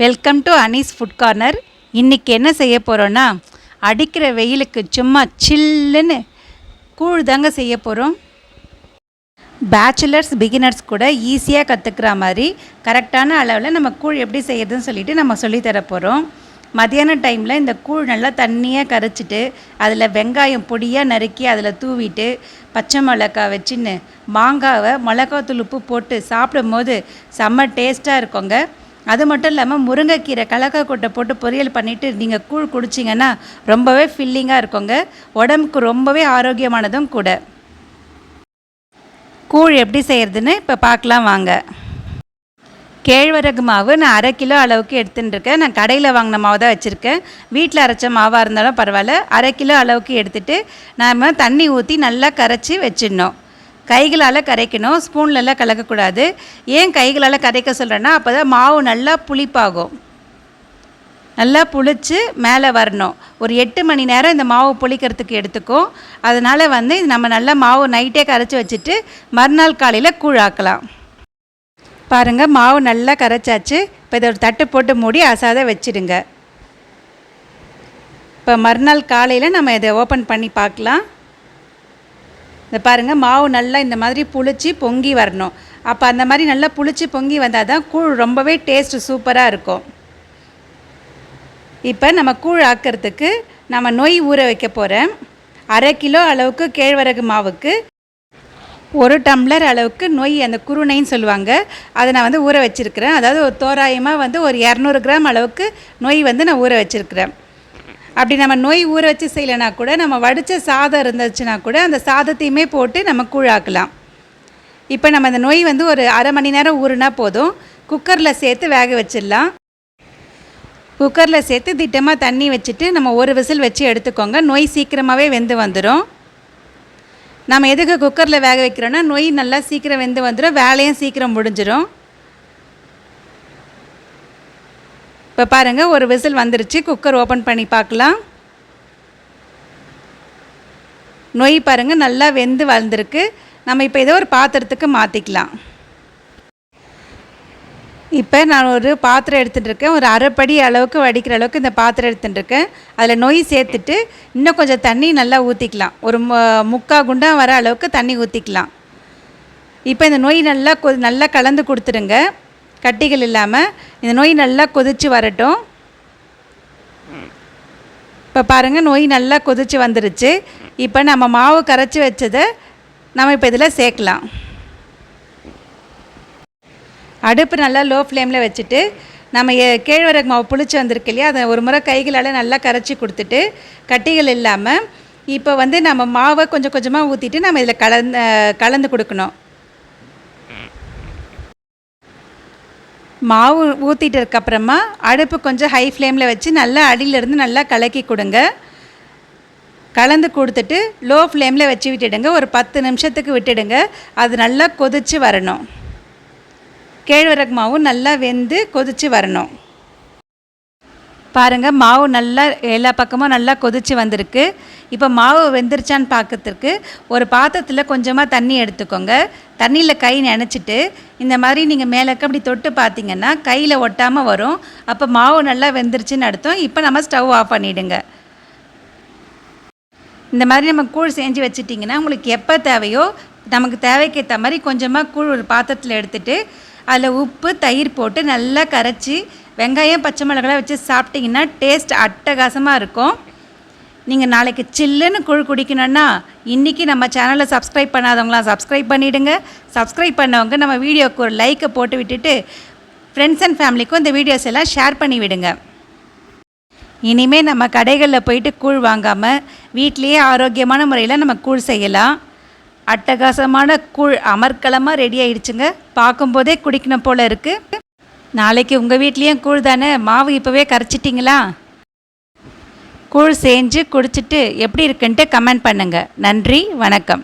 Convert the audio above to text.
Welcome to Anees food corner இன்றைக்கி என்ன செய்ய போகிறோன்னா அடிக்கிற வெயிலுக்கு சும்மா சில்லுன்னு கூழ் தாங்க செய்ய போகிறோம் பேச்சுலர்ஸ் பிகினர்ஸ் கூட ஈஸியாக கற்றுக்கிற மாதிரி கரெக்டான அளவில் நம்ம கூழ் எப்படி செய்யறதுன்னு சொல்லிட்டு நம்ம சொல்லித் போகிறோம் மதியான டைமில் இந்த கூழ் நல்லா தண்ணியாக கரைச்சிட்டு அதில் வெங்காயம் பொடியாக நறுக்கி அதில் தூவிட்டு பச்சை மிளகாய் வச்சுன்னு மாங்காவை மிளகாத்தூள் உப்பு போட்டு சாப்பிடும்போது செம்ம டேஸ்ட்டாக இருக்குங்க. அது மட்டும் இல்லாமல் முருங்கைக்கீரை கலக்காய் கொட்டை போட்டு பொரியல் பண்ணிவிட்டு நீங்கள் கூழ் குடிச்சிங்கன்னா ரொம்பவே ஃபில்லிங்காக இருக்குங்க. உடம்புக்கு ரொம்பவே ஆரோக்கியமானதும் கூட. கூழ் எப்படி செய்கிறதுன்னு இப்போ பார்க்கலாம் வாங்க. கேழ்வரகு மாவு நான் அரை கிலோ அளவுக்கு எடுத்துன்னு இருக்கேன். நான் கடையில் வாங்கின மாவு தான் வச்சுருக்கேன். வீட்டில் அரைச்ச மாவாக இருந்தாலும் பரவாயில்ல. அரை கிலோ அளவுக்கு எடுத்துகிட்டு நாம் தண்ணி ஊற்றி நல்லா கரைச்சி வச்சிடணும். கைகளால் கரைக்கணும் ஸ்பூன்லலாம் கலக்கக்கூடாது. ஏன் கைகளால் கரைக்க சொல்கிறேன்னா அப்போ தான் மாவு நல்லா புளிப்பாகும். நல்லா புளித்து மேலே வரணும். ஒரு எட்டு மணி நேரம் இந்த மாவு புளிக்கிறதுக்கு எடுத்துக்கும். அதனால் வந்து நம்ம நல்லா மாவு நைட்டே கரைச்சி வச்சுட்டு மறுநாள் காலையில் கூழாக்கலாம். பாருங்கள் மாவு நல்லா கரைச்சாச்சு. இப்போ இதை ஒரு தட்டு போட்டு மூடி அசாத வச்சிடுங்க. இப்போ மறுநாள் காலையில் நம்ம இதை ஓப்பன் பண்ணி பார்க்கலாம். இந்த பாருங்கள் மாவு நல்லா இந்த மாதிரி புளிச்சு பொங்கி வரணும். அப்போ அந்த மாதிரி நல்லா புளிச்சு பொங்கி வந்தால் தான் கூழ் ரொம்பவே டேஸ்ட் சூப்பராக இருக்கும். இப்போ நம்ம கூழ் ஆக்கிறதுக்கு நம்ம நொய் ஊற வைக்க போகிறேன் அரை கிலோ அளவுக்கு கேழ்வரகு மாவுக்கு ஒரு டம்ளர் அளவுக்கு நொய் அந்த குருணைன்னு சொல்லுவாங்க. அதை நான் வந்து ஊற வச்சுருக்கிறேன். அதாவது ஒரு தோராயமாக வந்து ஒரு இரநூறு கிராம் அளவுக்கு நொய் வந்து நான் ஊற வச்சுருக்கிறேன். அப்படி நம்ம நோய் ஊற வச்சு செய்யலைனா கூட நம்ம வடித்த சாதம் இருந்துச்சுன்னா கூட அந்த சாதத்தையுமே போட்டு நம்ம கூழாக்கலாம். இப்போ நம்ம அந்த நொய் வந்து ஒரு அரை மணி நேரம் ஊறுனா போதும். குக்கரில் சேர்த்து வேக வச்சிடலாம். குக்கரில் சேர்த்து திட்டமாக தண்ணி வச்சுட்டு நம்ம ஒரு விசில் வச்சு எடுத்துக்கோங்க. நொய் சீக்கிரமாகவே வெந்து வந்துடும் நம்ம எதுக்கு குக்கரில் வேக வைக்கிறோன்னா நொய் நல்லா சீக்கிரம் வெந்து வந்துடும் வேலையும் சீக்கிரம் முடிஞ்சிடும் இப்போ பாருங்கள் ஒரு விசில் வந்துருச்சு. குக்கர் ஓப்பன் பண்ணி பார்க்கலாம். நொய் பாருங்கள் நல்லா வெந்து வளர்ந்துருக்கு. நம்ம இப்போ ஏதோ ஒரு பாத்திரத்துக்கு மாற்றிக்கலாம் இப்போ நான் ஒரு பாத்திரம் எடுத்துகிட்டு இருக்கேன். ஒரு அரைப்படி அளவுக்கு வடிக்கிற அளவுக்கு இந்த பாத்திரம் எடுத்துகிட்டு இருக்கேன். அதில் நொய் சேர்த்துட்டு இன்னும் கொஞ்சம் தண்ணி நல்லா ஊற்றிக்கலாம் ஒரு முக்கா குண்டாக வர அளவுக்கு தண்ணி ஊற்றிக்கலாம் இப்போ இந்த நொய் நல்லா கொ நல்லா கலந்து கொடுத்துருங்க கட்டிகள் இல்லாமல் இந்த நோய் நல்லா கொதித்து வரட்டும். இப்போ பாருங்கள் நோய் நல்லா கொதித்து வந்துருச்சு. இப்போ நம்ம மாவு கரைச்சி வச்சதை நம்ம இப்போ இதில் சேர்க்கலாம். அடுப்பு நல்லா லோ ஃப்ளேமில் வச்சுட்டு நம்ம கேழ்வரகு மாவு புளிச்சு வந்திருக்கு இல்லையா அதை ஒரு முறை கைகளால் நல்லா கரைச்சி கொடுத்துட்டு கட்டிகள் இல்லாமல் இப்போ வந்து நம்ம மாவை கொஞ்சம் கொஞ்சமாக ஊற்றிட்டு நம்ம இதில் கலந்து கலந்து கொடுக்கணும். மாவு ஊற்றிட்டதுக்கு அப்புறமா அடுப்பு கொஞ்சம் ஹை ஃப்ளேமில் வச்சு நல்லா அடியிலேருந்து நல்லா கலக்கி கொடுங்க. கலந்து கொடுத்துட்டு லோ ஃப்ளேமில் வச்சு விட்டுடுங்க. ஒரு பத்து நிமிஷத்துக்கு விட்டுடுங்க. அது நல்லா கொதித்து வரணும். கேழ்வரகு மாவும் நல்லா வெந்து கொதித்து வரணும். பாருங்கள் மாவு நல்லா எல்லா பக்கமும் நல்லா கொதித்து வந்திருக்கு. இப்போ மாவு வெந்துருச்சான்னு பார்க்கறதுக்கு ஒரு பாத்திரத்தில் கொஞ்சமாக தண்ணி எடுத்துக்கோங்க. தண்ணியில் கை நினச்சிட்டு இந்த மாதிரி நீங்கள் மேலக்க அப்படி தொட்டு பார்த்தீங்கன்னா கையில் ஒட்டாமல் வரும். அப்போ மாவு நல்லா வெந்துருச்சுன்னு அர்த்தம். இப்போ நம்ம ஸ்டவ் ஆஃப் பண்ணிவிடுங்க இந்த மாதிரி நம்ம கூழ் செஞ்சு வச்சுட்டிங்கன்னா உங்களுக்கு எப்போ தேவையோ நமக்கு தேவைக்கேற்ற மாதிரி கொஞ்சமாக கூழ் ஒரு பாத்திரத்தில் எடுத்துகிட்டு அதில் உப்பு தயிர் போட்டு நல்லா கரைச்சி வெங்காயம் பச்சை மிளகாய் வச்சு சாப்பிட்டிங்கன்னா டேஸ்ட் அட்டகாசமாக இருக்கும். நீங்கள் நாளைக்கு சில்லுன்னு கூழ் குடிக்கணும்னா இன்றைக்கி நம்ம சேனலை சப்ஸ்கிரைப் பண்ணாதவங்களாம் சப்ஸ்கிரைப் பண்ணிவிடுங்க சப்ஸ்கிரைப் பண்ணவங்க நம்ம வீடியோக்கு ஒரு லைக்கை போட்டு விட்டுட்டு ஃப்ரெண்ட்ஸ் அண்ட் ஃபேமிலிக்கும் இந்த வீடியோஸ் எல்லாம் ஷேர் பண்ணி விடுங்க. இனிமேல் நம்ம கடைகளில் போயிட்டு கூழ் வாங்காமல் வீட்லேயே ஆரோக்கியமான முறையில் நம்ம கூழ் செய்யலாம். அட்டகாசமான கூழ் அமர்க்கலமாக ரெடி ஆயிடுச்சுங்க. பார்க்கும்போதே குடிக்கணும் போல் இருக்குது நாளைக்கு உங்கள் வீட்லேயும் கூழ் தானே? மாவு இப்போவே கரைச்சிட்டிங்களா? கூழ் செஞ்சு குடிச்சிட்டு எப்படி இருக்குன்ட்டு கமெண்ட் பண்ணுங்கள் நன்றி வணக்கம்.